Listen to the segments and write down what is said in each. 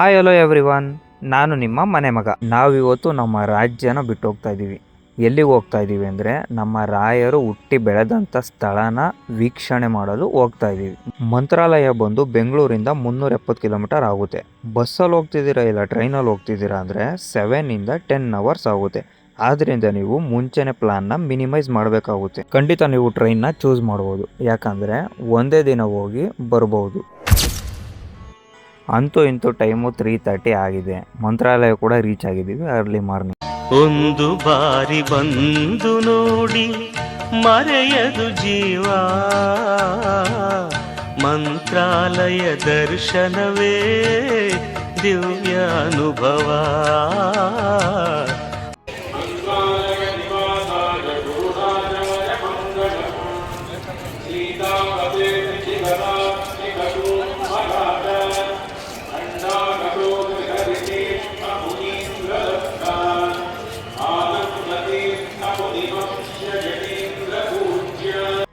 Hi hello every one ನಾನು ನಿಮ್ಮ ಮನೆ ಮಗ. ನಾವಿವತ್ತು ನಮ್ಮ ರಾಜ್ಯನ ಬಿಟ್ಟು ಹೋಗ್ತಾ ಇದ್ದೀವಿ ಎಲ್ಲಿಗೆ ಹೋಗ್ತಾ ಇದ್ದೀವಿ ಅಂದರೆ ನಮ್ಮ ರಾಯರು ಹುಟ್ಟಿ ಬೆಳೆದಂಥ ಸ್ಥಳನ ವೀಕ್ಷಣೆ ಮಾಡಲು ಹೋಗ್ತಾ ಇದ್ದೀವಿ ಮಂತ್ರಾಲಯ ಬಂದು ಬೆಂಗಳೂರಿಂದ ಮುನ್ನೂರ ಎಪ್ಪತ್ತು ಕಿಲೋಮೀಟರ್ ಆಗುತ್ತೆ. ಬಸ್ಸಲ್ಲಿ ಹೋಗ್ತಿದ್ದೀರಾ ಇಲ್ಲ ಟ್ರೈನಲ್ಲಿ ಹೋಗ್ತಿದ್ದೀರಾ ಅಂದರೆ ಸೆವೆನಿಂದ ಟೆನ್ ಅವರ್ಸ್ ಆಗುತ್ತೆ. ಆದ್ದರಿಂದ ನೀವು ಮುಂಚೆನೆ ಪ್ಲಾನ್ನ ಮಿನಿಮೈಸ್ ಮಾಡಬೇಕಾಗುತ್ತೆ. ಖಂಡಿತ ನೀವು ಟ್ರೈನ್ನ ಚೂಸ್ ಮಾಡ್ಬೋದು. ಯಾಕಂದರೆ ಒಂದೇ ದಿನ ಹೋಗಿ ಬರ್ಬೋದು. ಅಂತೂ ಇಂತೂ ಟೈಮು ತ್ರೀ ತರ್ಟಿ ಆಗಿದೆ. ಮಂತ್ರಾಲಯ ಕೂಡ ರೀಚ್ ಆಗಿದ್ದೀವಿ ಅರ್ಲಿ ಮಾರ್ನಿಂಗ್ ಒಂದು ಬಾರಿ ಬಂದು ನೋಡಿ, ಮರೆಯದು ಜೀವ. ಮಂತ್ರಾಲಯ ದರ್ಶನವೇ ದಿವ್ಯ ಅನುಭವ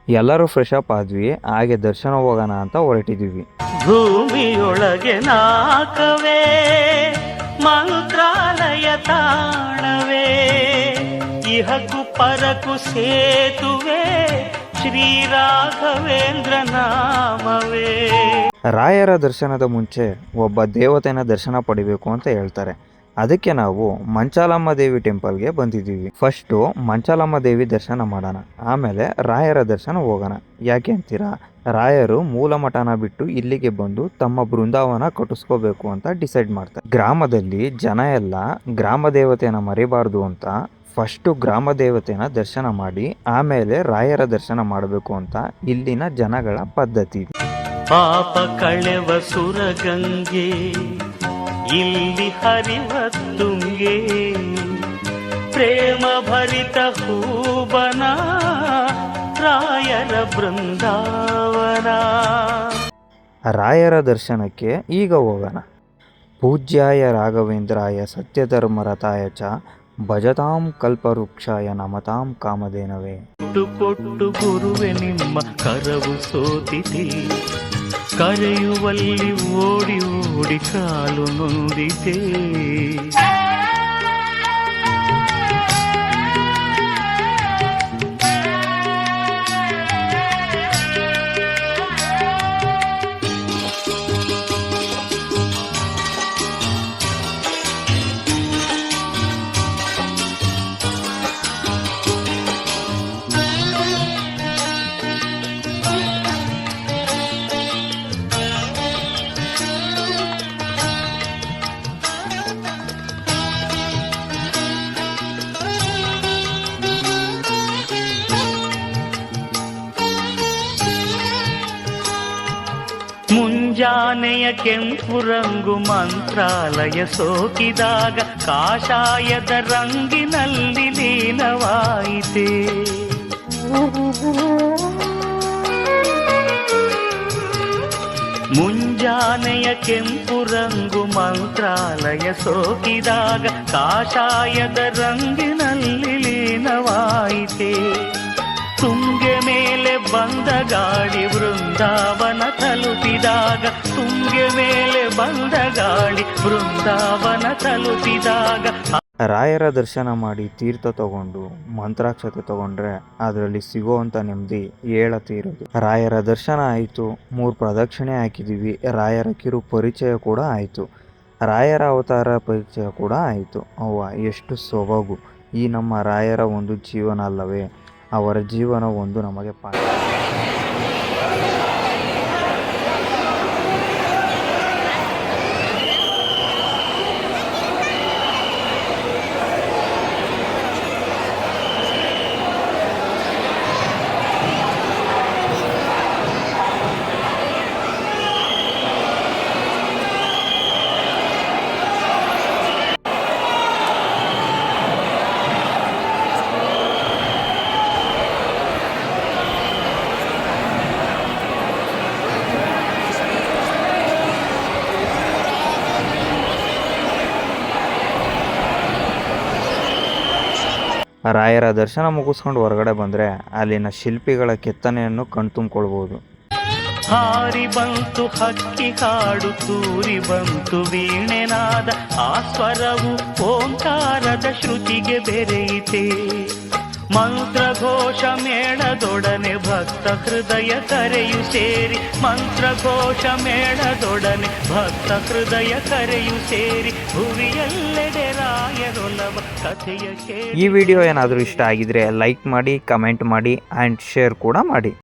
ಎಲ್ಲರೂ ಫ್ರೆಶ್ ಅಪ್ ಆದ್ವಿ ಹಾಗೆ ದರ್ಶನ ಹೋಗೋಣ ಅಂತ ಹೊರಟಿದ್ದೀವಿ ಭೂಮಿಯೊಳಗೆ ನಾಕವೇ ಮಂತ್ರಾಲಯ ತಾಣವೇ ಇಹಕು ಪರಕು ಸೇತುವೆ ಶ್ರೀರಾಘವೇಂದ್ರ ನಾಮವೇ ರಾಯರ ದರ್ಶನದ ಮುಂಚೆ ಒಬ್ಬ ದೇವತೆನ ದರ್ಶನ ಪಡಿಬೇಕು ಅಂತ ಹೇಳ್ತಾರೆ. ಅದಕ್ಕೆ ನಾವು ಮಂಚಾಲಮ್ಮ ದೇವಿ ಟೆಂಪಲ್ಗೆ ಬಂದಿದ್ದೀವಿ. ಫಸ್ಟು ಮಂಚಾಲಮ್ಮ ದೇವಿ ದರ್ಶನ ಮಾಡೋಣ. ಆಮೇಲೆ ರಾಯರ ದರ್ಶನ ಹೋಗೋಣ. ಯಾಕೆ ಅಂತೀರಾ? ರಾಯರು ಮೂಲ ಮಠನ ಬಿಟ್ಟು ಇಲ್ಲಿಗೆ ಬಂದು ತಮ್ಮ ಬೃಂದಾವನ ಕಟ್ಟಿಸ್ಕೋಬೇಕು ಅಂತ ಡಿಸೈಡ್ ಮಾಡ್ತಾರೆ. ಗ್ರಾಮದಲ್ಲಿ ಜನ ಎಲ್ಲ ಗ್ರಾಮ ದೇವತೆಯನ್ನು ಮರಿಬಾರ್ದು ಅಂತ ಫಸ್ಟು ಗ್ರಾಮ ದೇವತೆನ ದರ್ಶನ ಮಾಡಿ, ಆಮೇಲೆ ರಾಯರ ದರ್ಶನ ಮಾಡಬೇಕು ಅಂತ ಇಲ್ಲಿನ ಜನಗಳ ಪದ್ಧತಿ. ಪಾಪ ಕಳೆವ ಸುರಗಂಗೆ ಇಲ್ಲಿ ಹರಿವ ತುಂಗೆ ಪ್ರೇಮ ಭರಿತ ಹೂಬನ, ರಾಯರ ಬೃಂದಾವನ. ರಾಯರ ದರ್ಶನಕ್ಕೆ ಈಗ ಹೋಗೋಣ. ಪೂಜ್ಯಾಯ ರಾಘವೇಂದ್ರಾಯ ಸತ್ಯಧರ್ಮರತಾಯ ಚ ಭಜತಾಂ ಕಲ್ಪವೃಕ್ಷಾಯ ನಮತಾಂ ಕಾಮಧೇನವೇ ಕೊಟ್ಟು ಕೊಟ್ಟು ಗುರುವೆ ನಿಮ್ಮ ಕರವು ಸೋತಿದೆ ಕರೆಯುವಲ್ಲಿ ಓಡಿ ಓಡಿ ಕಾಲು ನೊಂದಿದೆ ಮುಂಜಾನೆಯ ಕೆಂಪು ರಂಗು ಮಂತ್ರಾಲಯ ಸೋಕಿದಾಗ ಕಾಷಾಯದ ರಂಗಿನಲ್ಲಿ ಲೀನವಾಯಿತೆ. ಮುಂಜಾನೆಯ ಕೆಂಪು ರಂಗು ಮಂತ್ರಾಲಯ ಸೋಕಿದಾಗ ಕಾಷಾಯದ ರಂಗಿನಲ್ಲಿ ಲೀನವಾಯಿತೆ. ಮೇಲೆ ಬಂದ ಗಾಡಿ ವೃಂದಾವನ ತಲುಪಿದಾಗ, ತುಂಗೆ ಮೇಲೆ ಬಂದ ಗಾಡಿ ವೃಂದಾವನ ತಲುಪಿದಾಗ. ರಾಯರ ದರ್ಶನ ಮಾಡಿ ತೀರ್ಥ ತಗೊಂಡು ಮಂತ್ರಾಕ್ಷತೆ ತಗೊಂಡ್ರೆ ಅದರಲ್ಲಿ ಸಿಗೋವಂಥ ನೆಮ್ಮದಿ ಹೇಳತೀರದು ರಾಯರ ದರ್ಶನ ಆಯಿತು, ಮೂರು ಪ್ರದಕ್ಷಿಣೆ ಹಾಕಿದ್ದೀವಿ ರಾಯರ ಕಿರು ಪರಿಚಯ ಕೂಡ ಆಯಿತು. ರಾಯರ ಅವತಾರ ಪರಿಚಯ ಕೂಡ ಆಯಿತು. ಅವ್ವ, ಎಷ್ಟು ಸೊಬಗು. ಈ ನಮ್ಮ ರಾಯರ ಒಂದು ಜೀವನ ಅಲ್ಲವೇ. ಅವರ ಜೀವನ ಒಂದು ನಮಗೆ ಪಾಠ. ರಾಯರ ದರ್ಶನ ಮುಗಿಸ್ಕೊಂಡು ಹೊರಗಡೆ ಬಂದರೆ ಅಲ್ಲಿನ ಶಿಲ್ಪಿಗಳ ಕೆತ್ತನೆಯನ್ನು ಕಣ್ತುಂಬ್ಕೊಳ್ಬೋದು. ಹಾರಿ ಬಂತು, ಹಕ್ಕಿ ಕಾಡು, ತೂರಿ ಬಂತು, ವೀಣೆನಾದ ಆ ಸ್ವರವು ಓಂಕಾರದ ಶ್ರುತಿಗೆ ಬೆರೆಯಿತೆ. ಮಂತ್ರಘೋಷ ಮೇಳದೊಡನೆ ಭಕ್ತ ಹೃದಯ ಕರೆಯು ಸೇರಿ. ಮಂತ್ರ ಮಂತ್ರಘೋಷ ಮೇಳದೊಡನೆ ಭಕ್ತ ಹೃದಯ ಕರೆಯು ಸೇರಿ. ಭುವಿಯಲ್ಲೆಡೆ ರಾಯರೊಲವ ಕಥೆಯ ಈ ವಿಡಿಯೋ ಏನಾದರೂ ಇಷ್ಟ ಆಗಿದ್ರೆ ಲೈಕ್ ಮಾಡಿ, ಕಮೆಂಟ್ ಮಾಡಿ ಆ್ಯಂಡ್ ಶೇರ್ ಕೂಡ ಮಾಡಿ.